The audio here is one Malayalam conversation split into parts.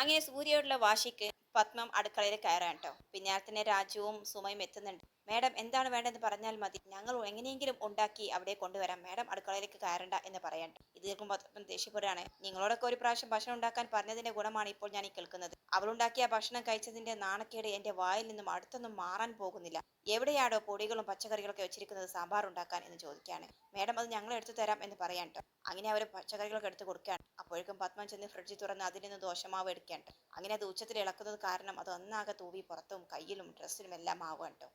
അങ്ങനെ സൂര്യയോടുള്ള വാശിക്ക് പത്മം അടുക്കളയിൽ കയറാൻ കേട്ടോ പിന്നാലെ തന്നെ രാജുവും സുമയും എത്തുന്നുണ്ട്. മാഡം എന്താണ് വേണ്ടതെന്ന് പറഞ്ഞാൽ മതി. ഞങ്ങൾ എങ്ങനെയെങ്കിലും ഉണ്ടാക്കി അവിടെ കൊണ്ടുവരാം. മാഡം അടുക്കളയിലേക്ക് കയറണ്ട എന്ന് പറയണ്ട. ഇത് കേൾക്കുമ്പോൾ ദേഷ്യപ്പെടുകയാണ്. നിങ്ങളോടൊക്കെ ഒരു പ്രാവശ്യം ഭക്ഷണം ഉണ്ടാക്കാൻ പറഞ്ഞതിന്റെ ഗുണമാണ് ഇപ്പോൾ ഞാൻ ഈ കേൾക്കുന്നത്. അവളുണ്ടാക്കിയ ഭക്ഷണം കഴിച്ചതിന്റെ നാണക്കേട് എന്റെ വായിൽ നിന്നും അടുത്തൊന്നും മാറാൻ പോകുന്നില്ല. എവിടെയാണോ പൊടികളും പച്ചക്കറികളൊക്കെ വെച്ചിരിക്കുന്നത് സാമ്പാർ ഉണ്ടാക്കാൻ എന്ന് ചോദിക്കുകയാണ്. മാഡം അത് ഞങ്ങൾ എടുത്തു തരാം എന്ന് പറയാൻ അങ്ങനെ അവർ പച്ചക്കറികളൊക്കെ എടുത്ത് കൊടുക്കുകയാണ്. അപ്പോഴേക്കും പത്മം ചെന്ന് ഫ്രിഡ്ജിൽ തുറന്ന് അതിൽ നിന്ന് ദോശമാവ് എടുക്കാൻ അങ്ങനെ അത് ഉച്ചത്തിൽ ഇളക്കുന്നത് കാരണം അത് ഒന്നാകെ തൂവി പുറത്തും കയ്യിലും ഡ്രസ്സിലും എല്ലാം ആവുകയാണ്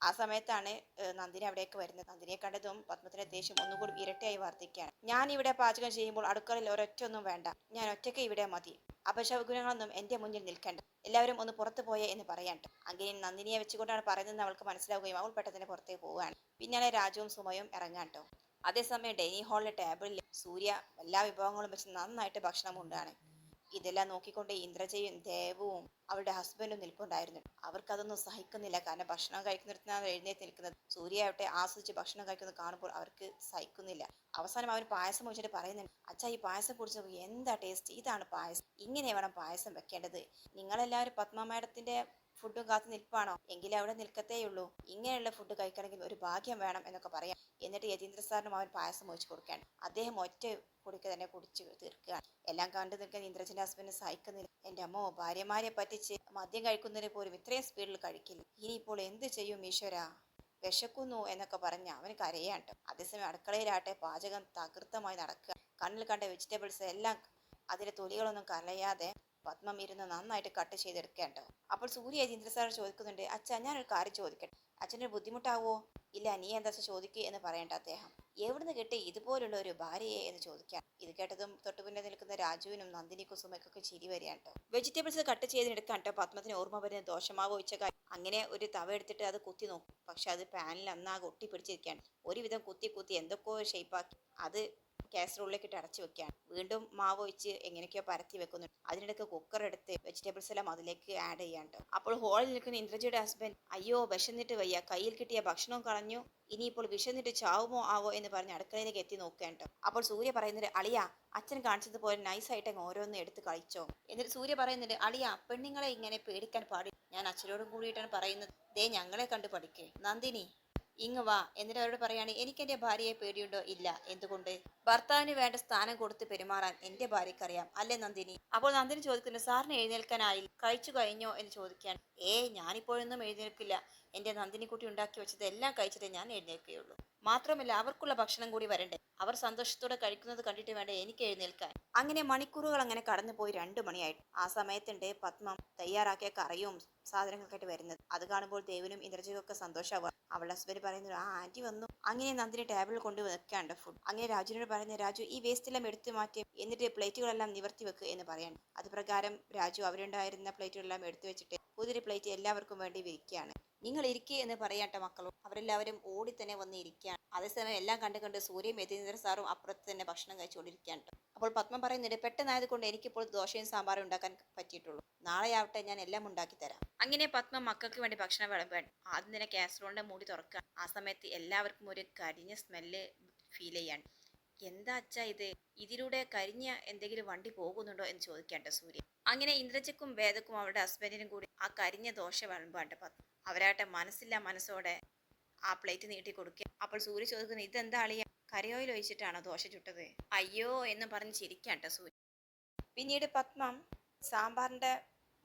ആ സമയത്താണ് നന്ദിനി അവിടേക്ക് വരുന്നത്. നന്ദിനിയെ കണ്ടതും പത്മത്തിന്റെ ദേഷ്യം ഒന്നുകൂടി ഇരട്ടിയായി വർദ്ധിക്കുകയാണ്. ഞാൻ ഇവിടെ പാചകം ചെയ്യുമ്പോൾ അടുക്കളയിൽ ഒരൊറ്റ ഒന്നും വേണ്ട. ഞാൻ ഒറ്റയ്ക്ക് ഇവിടെ മതി. അപശകുനങ്ങളൊന്നും എന്റെ മുന്നിൽ നിൽക്കേണ്ട. എല്ലാവരും ഒന്ന് പുറത്തു പോയേ എന്ന് പറയാണ്ട് അങ്ങനെ നന്ദിനിയെ വെച്ചുകൊണ്ടാണ് പറയുന്നത് അവൾക്ക് മനസ്സിലാവുകയും അവൾ പെട്ടെന്ന് പുറത്തേക്ക് പോവുകയാണ്. പിന്നാലെ രാജുവും സുമയും ഇറങ്ങാട്ടോ അതേസമയം ഡൈനിങ് ഹാളിലെ ടേബിളിൽ സൂര്യ എല്ലാ വിഭവങ്ങളും വെച്ച് നന്നായിട്ട് ഭക്ഷണം ഉണ്ടാണ് ഇതെല്ലാം നോക്കിക്കൊണ്ട് ഇന്ദ്രജയും ദേവവും അവരുടെ ഹസ്ബൻഡും നിൽപ്പുണ്ടായിരുന്നു. അവർക്കതൊന്നും സഹിക്കുന്നില്ല. കാരണം ഭക്ഷണം കഴിക്കുന്നിടത്താണ് എഴുന്നേറ്റ് നിൽക്കുന്നത്. സൂര്യ ആവട്ടെ ആസ്വദിച്ച് ഭക്ഷണം കഴിക്കുന്നത് കാണുമ്പോൾ അവർക്ക് സഹിക്കുന്നില്ല. അവസാനം അവർ പായസം വെച്ചിട്ട് പറയുന്നുണ്ട് അച്ഛാ ഈ പായസം കുടിച്ച് എന്താ ടേസ്റ്റ് ഇതാണ് പായസം. ഇങ്ങനെ വേണം പായസം വെക്കേണ്ടത്. നിങ്ങളെല്ലാവരും പത്മ മാഡത്തിന്റെ ഫുഡും കാത്തു നിൽപ്പാണോ? എങ്കിലേ അവിടെ നിൽക്കത്തേയുള്ളൂ. ഇങ്ങനെയുള്ള ഫുഡ് കഴിക്കണമെങ്കിൽ ഒരു ഭാഗ്യം വേണം എന്നൊക്കെ പറയാം. എന്നിട്ട് യതീന്ദ്ര സാറിനും അവൻ പായസം ഒഴിച്ചു കൊടുക്കുകയാണ് അദ്ദേഹം ഒറ്റ കുടിക്ക് തന്നെ കുടിച്ച് തീർക്കുകയാണ്. എല്ലാം കണ്ടു നിൽക്കുന്ന ഇന്ദ്രജിന്റെ ഹസ്ബൻഡ് സഹിക്കുന്നില്ല. എന്റെ അമ്മോ ഭാര്യമാരെ പറ്റിച്ച് മദ്യം കഴിക്കുന്നതിന് പോലും ഇത്രയും സ്പീഡിൽ കഴിക്കില്ല. ഇനിയിപ്പോൾ എന്ത് ചെയ്യും ഈശ്വര? വിശക്കുന്നു എന്നൊക്കെ പറഞ്ഞ് അവന് കരയാണ്ട് അതേസമയം അടുക്കളയിലാട്ടെ പാചകം തകൃത്തമായി നടക്കുക. കണ്ണിൽ കണ്ട വെജിറ്റബിൾസ് എല്ലാം അതിലെ തൊലികളൊന്നും കലയാതെ പത്മം ഇരുന്ന് നന്നായിട്ട് കട്ട്. ചെയ്തെടുക്കേണ്ട അപ്പോൾ സൂര്യ യതീന്ദ്ര സാർ ചോദിക്കുന്നുണ്ട് അച്ഛാ ഞാനൊരു കാര്യം ചോദിക്കട്ടെ. അച്ഛനൊരു ബുദ്ധിമുട്ടാവോ? ഇല്ല നീ എന്താ ചോദിക്കുക എന്ന് പറയേണ്ട അദ്ദേഹം. എവിടുന്ന് കിട്ടി ഇതുപോലുള്ള ഒരു ഭാര്യയെ എന്ന് ചോദിക്കാം ഇത് കേട്ടതും തൊട്ടു തൊട്ടുപിന്നെ നിൽക്കുന്ന രാജുവിനും നന്ദിനി കുസുമയ്ക്കൊക്കെ ചിരി വരികയാണ്. കേട്ടോ വെജിറ്റബിൾസ് കട്ട് ചെയ്തെടുക്കാൻ കേട്ടോ പത്മത്തിന് ഓർമ്മ വരുന്ന ദോശമാവ് ഒഴിച്ച കാര്യം അങ്ങനെ ഒരു തവ എടുത്തിട്ട് അത് കുത്തി നോക്കും. പക്ഷെ അത് പാനിൽ അന്നാകെ ഒട്ടി പിടിച്ചിരിക്കുകയാണ് ഒരുവിധം കുത്തി കുത്തി എന്തൊക്കെയോ ഷേപ്പാക്കി അത് കാസറോളിലേക്ക് ഇട്ട് അടച്ചു വെക്കുകയാണ്. വീണ്ടും മാവ് ഒഴിച്ച് എങ്ങനെയൊക്കെയോ പരത്തി വെക്കുന്നു. അതിനിടയ്ക്ക് കുക്കർ എടുത്ത് വെജിറ്റബിൾസ് എല്ലാം അതിലേക്ക് ആഡ് ചെയ്യാണ്ട് അപ്പോൾ ഹോളിൽ നിൽക്കുന്ന ഇന്ദ്രജിയുടെ ഹസ്ബൻഡ് അയ്യോ വിശന്നിട്ട് വയ്യ. കയ്യിൽ കിട്ടിയ ഭക്ഷണവും കളഞ്ഞു. ഇനിയിപ്പോൾ വിശന്നിട്ട് ചാവുമോ ആവോ എന്ന് പറഞ്ഞ് അടുക്കളയിലേക്ക് എത്തി നോക്കേണ്ട അപ്പോൾ സൂര്യ പറയുന്നത് അളിയ അച്ഛൻ കാണിച്ചതുപോലെ നൈസായിട്ട് അങ്ങ് ഓരോന്ന് എടുത്ത് കളിച്ചോ. എന്നിട്ട് സൂര്യ പറയുന്നുണ്ട് അളിയ പെണ്ണുങ്ങളെ ഇങ്ങനെ പേടിക്കാൻ പാടില്ല ഞാൻ അച്ഛനോടും കൂടിയിട്ടാണ് പറയുന്നത്. ദേ ഞങ്ങളെ കണ്ട് പഠിക്കേ. നന്ദിനി ഇങ്ങ് വാ എന്നിട്ട് അവരോട് പറയാണ് എനിക്ക് എന്റെ ഭാര്യയെ പേടിയുണ്ടോ? ഇല്ല. എന്തുകൊണ്ട്? ഭർത്താവിന് വേണ്ട സ്ഥാനം കൊടുത്ത് പെരുമാറാൻ എന്റെ ഭാര്യക്കറിയാം അല്ലേ നന്ദിനി? അപ്പോൾ നന്ദിനി ചോദിക്കുന്നു സാറിന് എഴുന്നേൽക്കാനായി കഴിച്ചു കഴിഞ്ഞോ? എന്ന് ചോദിക്കാൻ ഏ ഞാനിപ്പോഴൊന്നും എഴുന്നേൽക്കില്ല. എന്റെ നന്ദിനിക്കുട്ടി ഉണ്ടാക്കി വെച്ചത് എല്ലാം കഴിച്ചിട്ടേ ഞാൻ എഴുന്നേൽക്കുകയുള്ളൂ. മാത്രമല്ല അവർക്കുള്ള ഭക്ഷണം കൂടി വരണ്ടേ? അവർ സന്തോഷത്തോടെ കഴിക്കുന്നത് കണ്ടിട്ട് വേണ്ടേ എനിക്ക് എഴുന്നേൽക്കാൻ? അങ്ങനെ മണിക്കൂറുകൾ അങ്ങനെ കടന്നുപോയി രണ്ടു മണിയായിട്ട്. ആ സമയത്തുണ്ട് പത്മം തയ്യാറാക്കിയ കറിയും സാധനങ്ങളൊക്കെ വരുന്നത്. അത് കാണുമ്പോൾ ദേവനും ഇന്ദ്രജിയൊക്കെ സന്തോഷമാവുക അവളുടെ ഹസ്ബൻഡ് പറയുന്നു ആ ആന്റി വന്നു. അങ്ങനെ നന്ദിനി ടേബിളിൽ കൊണ്ട് വെക്കാണ്ട് ഫുഡ് അങ്ങനെ രാജുവിനോട് പറയുന്ന രാജു ഈ വേസ്റ്റ് എല്ലാം എടുത്തു മാറ്റി. എന്നിട്ട് പ്ലേറ്റുകളെല്ലാം നിവർത്തി വെക്കുക എന്ന് പറയാണ്. അത് പ്രകാരം രാജു അവരുണ്ടായിരുന്ന പ്ലേറ്റുകളെല്ലാം എടുത്തു വെച്ചിട്ട് പുതിയൊരു പ്ലേറ്റ് എല്ലാവർക്കും വേണ്ടി വിരിക്കുകയാണ് നിങ്ങൾ ഇരിക്കേ എന്ന് പറയാട്ടെ മക്കളും. അവരെല്ലാവരും ഓടി തന്നെ വന്ന് ഇരിക്കുകയാണ്. അതേസമയം എല്ലാം കണ്ട് കണ്ട് സൂര്യയും യതീന്ദ്ര സാറും അപ്പുറത്ത് തന്നെ ഭക്ഷണം കഴിച്ചുകൊണ്ടിരിക്കുകയാണ്. അപ്പോൾ പത്മം പറയുന്നുണ്ട് പെട്ടെന്നായതുകൊണ്ട് എനിക്കിപ്പോൾ ദോശയും സാമ്പാറും ഉണ്ടാക്കാൻ പറ്റിയിട്ടുള്ളൂ. നാളെ ആവട്ടെ ഞാൻ എല്ലാം ഉണ്ടാക്കി തരാം. അങ്ങനെ പത്മം മക്കൾക്ക് വേണ്ടി ഭക്ഷണം വിളമ്പാൻ ആദ്യം തന്നെ കാസറോളിന്റെ മൂടി തുറക്കുക. ആ സമയത്ത് എല്ലാവർക്കും ഒരു കരിഞ്ഞ സ്മെല്ല് ഫീൽ ചെയ്യാണ് എന്താ അച്ഛാ ഇത്? ഇതിലൂടെ കരിഞ്ഞ എന്തെങ്കിലും വണ്ടി പോകുന്നുണ്ടോ എന്ന് ചോദിക്കാണ്ട സൂര്യ. അങ്ങനെ ഇന്ദ്രജക്കും വേദക്കും അവരുടെ ഹസ്ബൻഡിനും കൂടി ആ കരിഞ്ഞ ദോശ വിളമ്പാണ്ട് പത്മം അവരാട്ടെ മനസ്സില്ല മനസ്സോടെ ആ പ്ലേറ്റ് നീട്ടി കൊടുക്കുക. അപ്പോൾ സൂര്യ ചോദിക്കുന്നു ഇതെന്താ അളിയ? കരയോയിൽ ഒഴിച്ചിട്ടാണോ ദോശ ചുട്ടത്? അയ്യോ എന്ന് പറഞ്ഞ് ചിരിക്കാട്ടോ സൂര്യ. പിന്നീട് പത്മം സാമ്പാറിന്റെ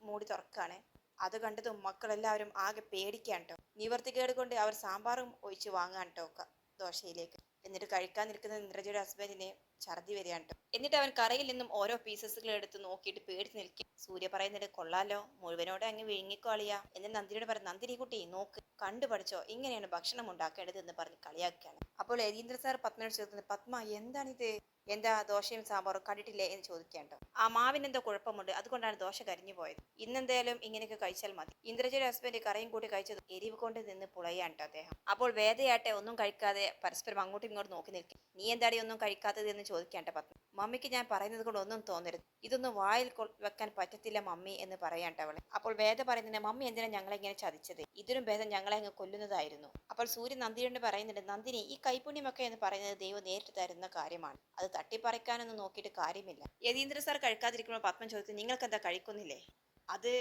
മൂടി തുറക്കാണ്. അത് കണ്ടതും മക്കളെല്ലാവരും ആകെ പേടിക്കാൻ കേട്ടോ നിവർത്തികേട് കൊണ്ട് അവർ സാമ്പാറും ഒഴിച്ച് വാങ്ങാൻ കേട്ടോ ദോശയിലേക്ക്. എന്നിട്ട് കഴിക്കാൻ നിൽക്കുന്ന ഇന്ദ്രജിയുടെ ഹസ്ബൻഡിന് ഛർദി വരികയാണ് കേട്ടോ എന്നിട്ട് അവൻ കറയിൽ നിന്നും ഓരോ പീസസുകൾ എടുത്ത് നോക്കിയിട്ട് പേടിച്ച് നിൽക്കും. സൂര്യ പറയുന്നത് കൊള്ളാലോ മുഴുവനോടെ അങ്ങ് വിഴുങ്ങിക്കോളിയാ എന്നിട്ട് നന്ദിനിയോട് പറഞ്ഞു നന്ദിനി കുട്ടി നോക്ക് കണ്ടു പഠിച്ചോ ഇങ്ങനെയാണ് ഭക്ഷണം ഉണ്ടാക്കേണ്ടത് എന്ന് പറഞ്ഞ് കളിയാക്കുകയാണ്. അപ്പോൾ യതീന്ദ്ര സാർ പത്മനോട് ചോദിക്കുന്നത് പത്മ എന്താണിത് എന്താ ദോശയും സാമ്പാറും കണ്ടിട്ടില്ലേ എന്ന് ചോദിക്കാണ്ടോ. ആ മാവിന് എന്തോ കുഴപ്പമുണ്ട് അതുകൊണ്ടാണ് ദോശ കരിഞ്ഞു പോയത്. ഇന്നെന്തായാലും ഇങ്ങനെയൊക്കെ കഴിച്ചാൽ മതി. ഇന്ദ്രജിയുടെ ഹസ്ബൻഡ് കറിയും കൂടി കഴിച്ചത് എരിവ് കൊണ്ട് നിന്ന് പുളയാണ്ടോ അദ്ദേഹം. അപ്പോൾ വേദയാട്ടെ ഒന്നും കഴിക്കാതെ പരസ്പരം അങ്ങോട്ടും ഇങ്ങോട്ടും നോക്കി നിൽക്കും. നീ എന്താടി ഒന്നും കഴിക്കാത്തത് എന്ന് ചോദിക്കാണ്ട പത്നി. മമ്മിക്ക് ഞാൻ പറയുന്നത് കൊണ്ട് ഒന്നും തോന്നരുത്. ഇതൊന്നും വായിൽ വെക്കാൻ പറ്റത്തില്ല മമ്മി എന്ന് പറയാണ്ട് അവളെ. അപ്പോൾ വേദ പറയുന്നതിന് മമ്മി എന്തിനാ ഞങ്ങളെ ഇങ്ങനെ ചതിച്ചത്? ഇതിനും ഭേദം ഞങ്ങളെ അങ്ങ് കൊല്ലുന്നതായിരുന്നു. അപ്പോൾ സൂര്യൻ നന്ദിയോട് പറയുന്നുണ്ട് നന്ദിനി ഈ കൈപുണ്യമൊക്കെ എന്ന് പറയുന്നത് ദൈവം നേരിട്ട് തരുന്ന കാര്യമാണ്. അത് തട്ടിപ്പറിക്കാനൊന്നും നോക്കിയിട്ട് കാര്യമില്ല. യതീന്ദ്ര സാർ കഴിക്കാതിരിക്കുമ്പോൾ പത്മൻ ചോദിച്ചു നിങ്ങൾക്ക് എന്താ കഴിക്കുന്നില്ലേ? അത്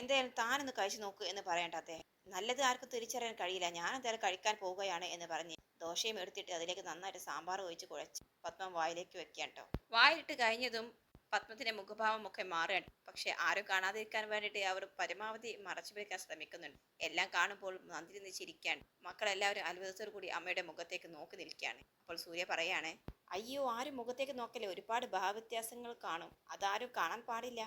എന്തായാലും താനൊന്ന് കഴിച്ചു നോക്കൂ എന്ന് പറയേണ്ട അദ്ദേഹം. നല്ലത് ആർക്കും തിരിച്ചറിയാൻ കഴിയില്ല. ഞാൻ എന്തായാലും കഴിക്കാൻ പോവുകയാണ് എന്ന് പറഞ്ഞ് ദോശയും എടുത്തിട്ട് അതിലേക്ക് നന്നായിട്ട് സാമ്പാർ ഒഴിച്ച് കുഴച്ച് പത്മം വായിലേക്ക് വെക്കാൻ കേട്ടോ. വായിലിട്ട് കഴിഞ്ഞതും പത്മത്തിന്റെ മുഖഭാവം ഒക്കെ മാറുകയാണ്. പക്ഷെ ആരും കാണാതിരിക്കാൻ വേണ്ടിയിട്ട് അവർ പരമാവധി മറച്ചു വെക്കാൻ ശ്രമിക്കുന്നുണ്ട്. എല്ലാം കാണുമ്പോൾ നന്ദി നിന്ന് ചിരിക്കാൻ മക്കളെല്ലാവരും അത്ഭുതത്തോടു കൂടി അമ്മയുടെ മുഖത്തേക്ക് നോക്കി നിൽക്കുകയാണ്. അപ്പോൾ സൂര്യ പറയാണ് അയ്യോ ആരും മുഖത്തേക്ക് നോക്കല്ലേ? ഒരുപാട് ഭാവവ്യത്യാസങ്ങൾ കാണും. അതാരും കാണാൻ പാടില്ല.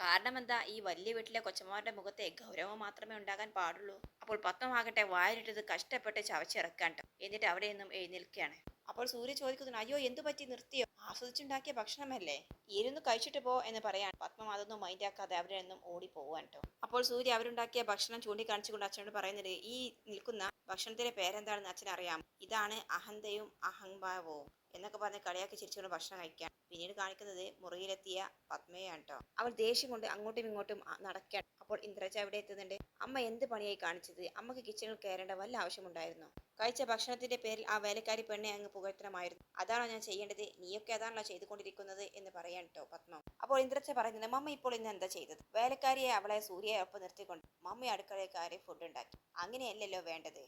കാരണം എന്താ ഈ വലിയ വീട്ടിലെ കൊച്ചമ്മമാരുടെ മുഖത്തെ ഗൗരവം മാത്രമേ ഉണ്ടാകാൻ പാടുള്ളൂ. അപ്പോൾ പത്മമാകട്ടെ വായരിട്ടത് കഷ്ടപ്പെട്ട് ചവച്ചിറക്കാണ്ട് എന്നിട്ട് അവിടെ നിന്നും എഴുന്നേൽക്കുകയാണ്. അപ്പോൾ സൂര്യ ചോദിക്കുന്നു അയ്യോ എന്തു പറ്റി? നിർത്തിയോ? ആസ്വദിച്ചുണ്ടാക്കിയ ഭക്ഷണമല്ലേ? ഇരുന്ന് കഴിച്ചിട്ട് പോ എന്ന് പറയാൻ പത്മം അതൊന്നും മൈൻഡാക്കാതെ അവിടെ നിന്നും ഓടി പോവാൻ കേട്ടോ അപ്പോൾ സൂര്യ അവരുണ്ടാക്കിയ ഭക്ഷണം ചൂണ്ടിക്കാണിച്ചുകൊണ്ട് അച്ഛനോട് പറയുന്നത് ഈ നിൽക്കുന്ന ഭക്ഷണത്തിന്റെ പേരെന്താണെന്ന് അച്ഛൻ അറിയാം ഇതാണ് അഹന്തയും അഹംഭാവവും. എന്നൊക്കെ പറഞ്ഞ് കളിയാക്കി ചിരിച്ചുകൊണ്ട് ഭക്ഷണം കഴിക്കാൻ. പിന്നീട് കാണിക്കുന്നത് മുറിയിലെത്തിയ പത്മയാണ് കേട്ടോ അവൾ ദേഷ്യം കൊണ്ട് അങ്ങോട്ടും ഇങ്ങോട്ടും നടക്കുകയാണ് അപ്പോൾ ഇന്ദ്രജ അവിടെ എത്തുന്നുണ്ട്. അമ്മ എന്ത് പണിയായി കാണിച്ചത്? അമ്മയ്ക്ക് കിച്ചണിൽ കയറേണ്ട വല്ല ആവശ്യമുണ്ടായിരുന്നു? കഴിച്ച ഭക്ഷണത്തിന്റെ പേരിൽ ആ വേലക്കാരി പെണ്ണെ അങ്ങ് പുകഴ്ത്തണമായിരുന്നു. അതാണോ ഞാൻ ചെയ്യേണ്ടത്? നീയൊക്കെ അതാണല്ലോ ചെയ്തുകൊണ്ടിരിക്കുന്നത് എന്ന് പറയാൻ കേട്ടോ പത്മ. അപ്പോൾ ഇന്ദ്രജ പറയുന്നത് മമ്മ ഇപ്പോൾ ഇന്ന് എന്താ ചെയ്തത്? വേലക്കാരിയെ അവളെ സൂര്യയെ ഒപ്പം നിർത്തിക്കൊണ്ട് മമ്മി അടുക്കളയിൽ കയറി ഫുഡ് ഉണ്ടാക്കി. അങ്ങനെയല്ലല്ലോ വേണ്ടത്.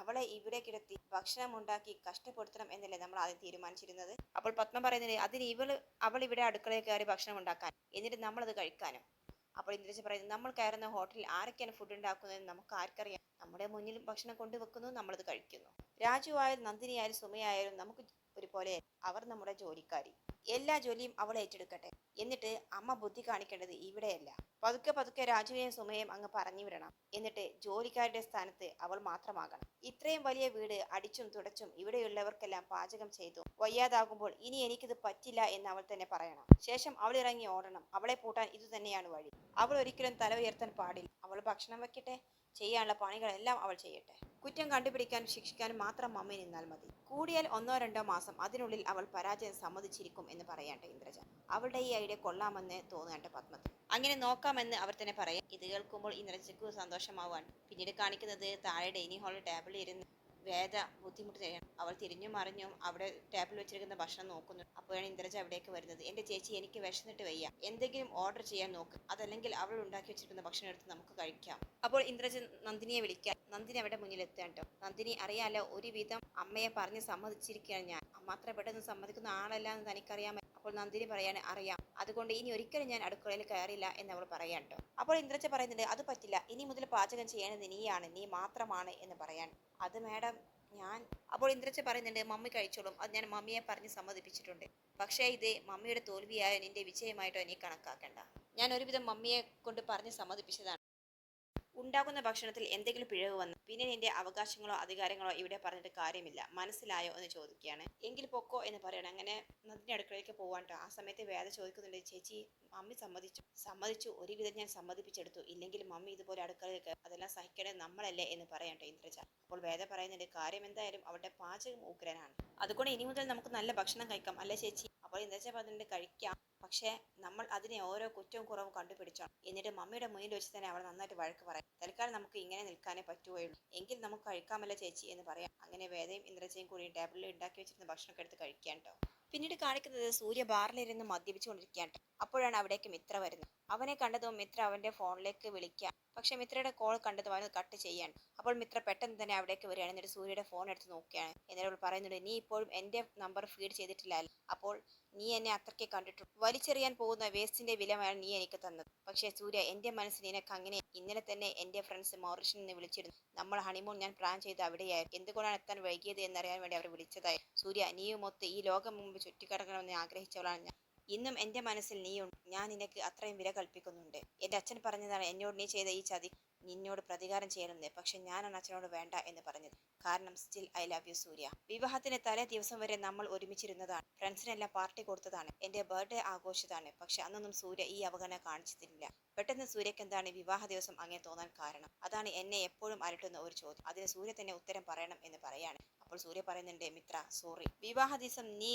അവളെ ഇവിടെ കിടത്തി ഭക്ഷണം ഉണ്ടാക്കി കഷ്ടപ്പെടുത്തണം എന്നല്ലേ നമ്മൾ ആദ്യം തീരുമാനിച്ചിരുന്നത്? അപ്പോൾ പത്മ പറയുന്നത് അതിന് ഇവൾ അവൾ ഇവിടെ അടുക്കളയിൽ കയറി ഭക്ഷണം ഉണ്ടാക്കാൻ എന്നിട്ട് നമ്മളത് കഴിക്കാനും. അപ്പോൾ ഇന്ദ്രജ പറയുന്നത് നമ്മൾ കയറുന്ന ഹോട്ടലിൽ ആരൊക്കെയാണ് ഫുഡ് ഉണ്ടാക്കുന്നതെന്ന് നമുക്ക് ആർക്കറിയാം. നമ്മുടെ മുന്നിൽ ഭക്ഷണം കൊണ്ടുവെക്കുന്നു നമ്മളത് കഴിക്കുന്നു. രാജു ആയാലും നന്ദിനി ആയാലും സുമയായാലും നമുക്ക് ഒരുപോലെ അവർ നമ്മുടെ ജോലിക്കാരി. എല്ലാ ജോലിയും അവൾ ഏറ്റെടുക്കട്ടെ. എന്നിട്ട് അമ്മ ബുദ്ധി കാണിക്കേണ്ടത് ഇവിടെയല്ല. പതുക്കെ പതുക്കെ രാജുവിനെയും സുമയെയും അങ്ങ് പറഞ്ഞു വിടണം. എന്നിട്ട് ജോലിക്കാരുടെ സ്ഥാനത്ത് അവൾ മാത്രമാകണം. ഇത്രയും വലിയ വീട് അടിച്ചും തുടച്ചും ഇവിടെയുള്ളവർക്കെല്ലാം പാചകം ചെയ്തു. വയ്യാതാകുമ്പോൾ ഇനി എനിക്കിത് പറ്റില്ല എന്ന് അവൾ തന്നെ പറയണം. ശേഷം അവൾ ഇറങ്ങി ഓടണം. അവളെ പൂട്ടാൻ ഇതുതന്നെയാണ് വഴി. അവൾ ഒരിക്കലും തല ഉയർത്താൻ പാടില്ല. അവൾ ഭക്ഷണം വെക്കട്ടെ? ചെയ്യാനുള്ള പണികളെല്ലാം അവൾ ചെയ്യട്ടെ. കുറ്റം കണ്ടുപിടിക്കാനും ശിക്ഷിക്കാനും മാത്രം മമ്മി നിന്നാൽ മതി. കൂടിയാൽ ഒന്നോ രണ്ടോ മാസം അതിനുള്ളിൽ അവൾ പരാജയം സമ്മതിച്ചിരിക്കും എന്ന് പറയാട്ടെ ഇന്ദ്രജ. അവളുടെ ഈ ഐഡിയ കൊള്ളാമെന്ന് തോന്നുകട്ടെ പത്മത്തിൽ. അങ്ങനെ നോക്കാമെന്ന് അവർ തന്നെ പറയാം. ഇത് കേൾക്കുമ്പോൾ ഇന്ദ്രജയ്ക്ക് സന്തോഷമാവാൻ പിന്നീട് കാണിക്കുന്നത് താഴെ ഡൈനിങ് ഹാളിൽ ടേബിളിൽ ഇരുന്ന് വേദ ബുദ്ധിമുട്ട് ചെയ്യണം. അവൾ തിരിഞ്ഞു മറിഞ്ഞും അവിടെ ടേബിൾ വെച്ചിരിക്കുന്ന ഭക്ഷണം നോക്കുന്നു. അപ്പോഴാണ് ഇന്ദ്രജ അവിടേക്ക് വരുന്നത്. എന്റെ ചേച്ചി എനിക്ക് വിശന്നിട്ട് വയ്യ. എന്തെങ്കിലും ഓർഡർ ചെയ്യാൻ നോക്ക്. അതല്ലെങ്കിൽ അവൾ ഉണ്ടാക്കി വെച്ചിരിക്കുന്ന ഭക്ഷണം എടുത്ത് നമുക്ക് കഴിക്കാം. അപ്പോൾ ഇന്ദ്രജ നന്ദിനിയെ വിളിക്കാൻ നന്ദിനി അവിടെ കേട്ടോ നന്ദിനി അറിയാലോ ഒരുവിധം അമ്മയെ പറഞ്ഞ് സമ്മതിച്ചിരിക്കുകയാണ് ഞാൻ. അമ്മ പെട്ടെന്ന് സമ്മതിക്കുന്ന ആളല്ല എന്ന് തനിക്കറിയാമോ? അപ്പോൾ നന്ദിനി പറയാൻ അറിയാം. അതുകൊണ്ട് ഇനി ഒരിക്കലും ഞാൻ അടുക്കളയിൽ കയറില്ല എന്ന് അവൾ പറയാൻ കേട്ടോ. അപ്പോൾ ഇന്ദ്രജ പറയുന്നുണ്ട് അത് പറ്റില്ല. ഇനി മുതൽ പാചകം ചെയ്യേണ്ടത് നീയാണ്. നീ മാത്രമാണ് എന്ന് പറയാൻ. അത് മാഡം ഞാൻ അപ്പോൾ ഇന്ദ്രജ പറയുന്നുണ്ട് മമ്മി കഴിച്ചോളും. അത് ഞാൻ മമ്മിയെ പറഞ്ഞ് സമ്മതിപ്പിച്ചിട്ടുണ്ട്. പക്ഷേ ഇത് മമ്മിയുടെ തോൽവിയായോ നിന്റെ വിജയമായിട്ടോ നീ കണക്കാക്കണ്ട. ഞാൻ ഒരുവിധം മമ്മിയെ കൊണ്ട് പറഞ്ഞ് സമ്മതിപ്പിച്ചതാണ്. ഉണ്ടാകുന്ന ഭക്ഷണത്തിൽ എന്തെങ്കിലും പിഴവ് വന്നു പിന്നെ നിന്റെ അവകാശങ്ങളോ അധികാരങ്ങളോ ഇവിടെ പറഞ്ഞിട്ട് കാര്യമില്ല. മനസ്സിലായോ എന്ന് ചോദിക്കുകയാണ്. എങ്കിൽ പൊക്കോ എന്ന് പറയണം. അങ്ങനെ നദിന്റെ അടുക്കളയിലേക്ക് പോവാട്ടോ ആ സമയത്ത് വേദ ചോദിക്കുന്നുണ്ട് ചേച്ചി മമ്മി സമ്മതിച്ചു. സമ്മതിച്ചു. ഒരുവിധം ഞാൻ സമ്മതിപ്പിച്ചെടുത്തു. ഇല്ലെങ്കിൽ മമ്മി ഇതുപോലെ അടുക്കളയിലേക്ക് അതെല്ലാം സഹിക്കേണ്ടത് നമ്മളല്ലേ എന്ന് പറയണ്ടോ ഇന്ദ്രജ. അപ്പോൾ വേദ പറയുന്നുണ്ട് കാര്യം എന്തായാലും അവരുടെ പാചകം ഉഗ്രനാണ് അതുകൊണ്ട് ഇനി മുതൽ നമുക്ക് നല്ല ഭക്ഷണം കഴിക്കാം. അല്ലേ ചേച്ചി? അപ്പോൾ ഇന്ദ്രജ പറഞ്ഞിട്ട് കഴിക്കാം. പക്ഷേ നമ്മൾ അതിനെ ഓരോ കുറ്റവും കുറവും കണ്ടുപിടിച്ചോ എന്നിട്ട് മമ്മിയുടെ മുന്നിൽ വെച്ച് തന്നെ അവൾ നന്നായിട്ട് വഴക്ക് പറയാം. തൽക്കാലം നമുക്ക് ഇങ്ങനെ നിൽക്കാനേ പറ്റുകയുള്ളൂ. എങ്കിൽ നമുക്ക് കഴിക്കാമല്ലോ ചേച്ചി എന്ന് പറയാം. അങ്ങനെ വേദയും ഇന്ദ്രജയും കൂടി ടേബിളിൽ ഉണ്ടാക്കി വെച്ചിരുന്ന ഭക്ഷണമൊക്കെ എടുത്ത് കഴിക്കാൻ കേട്ടോ. പിന്നീട് കാണിക്കുന്നത് സൂര്യ ബാറിലിരുന്ന് മദ്യപിച്ചുകൊണ്ടിരിക്കുകയാണ്. അപ്പോഴാണ് അവിടേക്ക് മിത്ര വരുന്നത്. അവനെ കണ്ടതും മിത്ര അവന്റെ ഫോണിലേക്ക് വിളിക്കുക. പക്ഷെ മിത്രയുടെ കോൾ കണ്ടതും അവന് കട്ട് ചെയ്യാൻ അപ്പോൾ മിത്ര പെട്ടെന്ന് തന്നെ അവിടേക്ക് വരികയാണ്. എന്നിട്ട് സൂര്യയുടെ ഫോൺ എടുത്ത് നോക്കുകയാണ്. എന്നിട്ട് അവൾ പറയുന്നുണ്ട് നീ ഇപ്പോഴും എന്റെ നമ്പർ ഫീഡ് ചെയ്തിട്ടില്ല അപ്പോൾ നീ എന്നെ അത്രയ്ക്ക് കണ്ടിട്ടുണ്ട് വലിച്ചെറിയാൻ പോകുന്ന വേസ്റ്റിന്റെ വിലമാണ് നീ എനിക്ക് തന്നത്. പക്ഷേ സൂര്യ എന്റെ മനസ്സിൽ നിനക്ക് അങ്ങനെ ഇന്നലെ തന്നെ എന്റെ ഫ്രണ്ട്സ് മൗറിഷ്യൻ നിന്ന് വിളിച്ചിരുന്നു. നമ്മൾ ഹണിമൂൺ ഞാൻ പ്ലാൻ ചെയ്ത് അവിടെയായിരുന്നു. എന്തുകൊണ്ടാണ് എത്താൻ വൈകിയത് എന്നറിയാൻ വേണ്ടി അവർ വിളിച്ചതായി? സൂര്യ നീയുമൊത്ത് ഈ ലോകം മുമ്പ് ചുറ്റിക്കടക്കണമെന്ന് ആഗ്രഹിച്ചവളാണ് ഞാൻ. ഇന്നും എന്റെ മനസ്സിൽ നീയുണ്ട്. ഞാൻ നിനക്ക് അത്രയും വില കൽപ്പിക്കുന്നുണ്ട്. എന്റെ അച്ഛൻ പറഞ്ഞതാണ് എന്നോട് നീ ചെയ്ത ഈ ചതി നിന്നോട് പ്രതികാരം ചെയ്യണമെന്ന്. പക്ഷെ ഞാനാണ് അച്ഛനോട് വേണ്ട എന്ന് പറഞ്ഞത്. കാരണം still I love you Surya. വിവാഹത്തിന് തലേ ദിവസം വരെ നമ്മൾ ഒരുമിച്ചിരുന്നതാണ്. ഫ്രണ്ട്സിനെല്ലാം പാർട്ടി കൊടുത്തതാണ്. എന്റെ ബർത്ത്ഡേ ആഘോഷിച്ചതാണ്. പക്ഷെ അന്നൊന്നും സൂര്യ ഈ അവഗണന കാണിച്ചിട്ടില്ല പെട്ടെന്ന് സൂര്യക്ക് എന്താണ് വിവാഹ ദിവസം അങ്ങനെ തോന്നാൻ കാരണം? അതാണ് എന്നെ എപ്പോഴും അലട്ടുന്ന ഒരു ചോദ്യം. അതിന് സൂര്യ തന്നെ ഉത്തരം പറയണം എന്ന് പറയാണ്. അപ്പോൾ സൂര്യ പറയുന്നുണ്ട് മിത്ര സോറി വിവാഹ ദിവസം നീ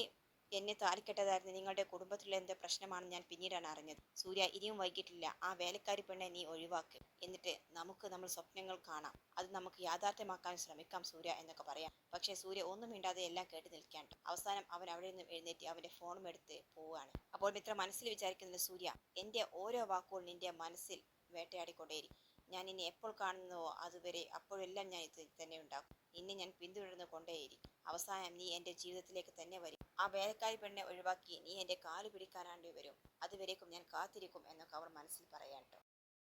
എന്നെ താലിക്കെട്ടതായിരുന്നു നിങ്ങളുടെ കുടുംബത്തിലുള്ള എന്തോ പ്രശ്നമാണെന്ന് ഞാൻ പിന്നീടാണ് അറിഞ്ഞത്. സൂര്യ ഇനിയും വൈകിട്ടില്ല. ആ വേലക്കാരി പെണ്ണെ നീ ഒഴിവാക്ക്. എന്നിട്ട് നമുക്ക് നമ്മൾ സ്വപ്നങ്ങൾ കാണാം. അത് നമുക്ക് യാഥാർത്ഥ്യമാക്കാൻ ശ്രമിക്കാം സൂര്യ എന്നൊക്കെ പറയാം. പക്ഷേ സൂര്യ ഒന്നും മിണ്ടാതെ എല്ലാം കേട്ട് നിൽക്കാൻ അവസാനം അവൻ അവിടെ നിന്ന് എഴുന്നേറ്റ് അവന്റെ ഫോണും എടുത്ത് പോവുകയാണ്. അപ്പോൾ മിത്ര മനസ്സിൽ വിചാരിക്കുന്നത് സൂര്യ എന്റെ ഓരോ വാക്കുകളും നിന്റെ മനസ്സിൽ വേട്ടയാടിക്കൊണ്ടേയിരിക്കും. ഞാൻ ഇനി എപ്പോൾ കാണുന്നുവോ അതുവരെ അപ്പോഴെല്ലാം ഞാൻ ഇത് തന്നെ ഉണ്ടാക്കും. നിന്നെ ഞാൻ പിന്തുടർന്നു കൊണ്ടേയിരിക്കും. അവസാനം നീ എന്റെ ജീവിതത്തിലേക്ക് തന്നെ വരും. ആ വേലക്കാരി പെണ്ണെ ഒഴിവാക്കി നീ എന്റെ കാൽ പിടിക്കാനാണ്ടി വരും. അതുവരേക്കും ഞാൻ കാത്തിരിക്കും എന്നൊക്കെ അവർ മനസ്സിൽ പറയാൻ ട്ടോ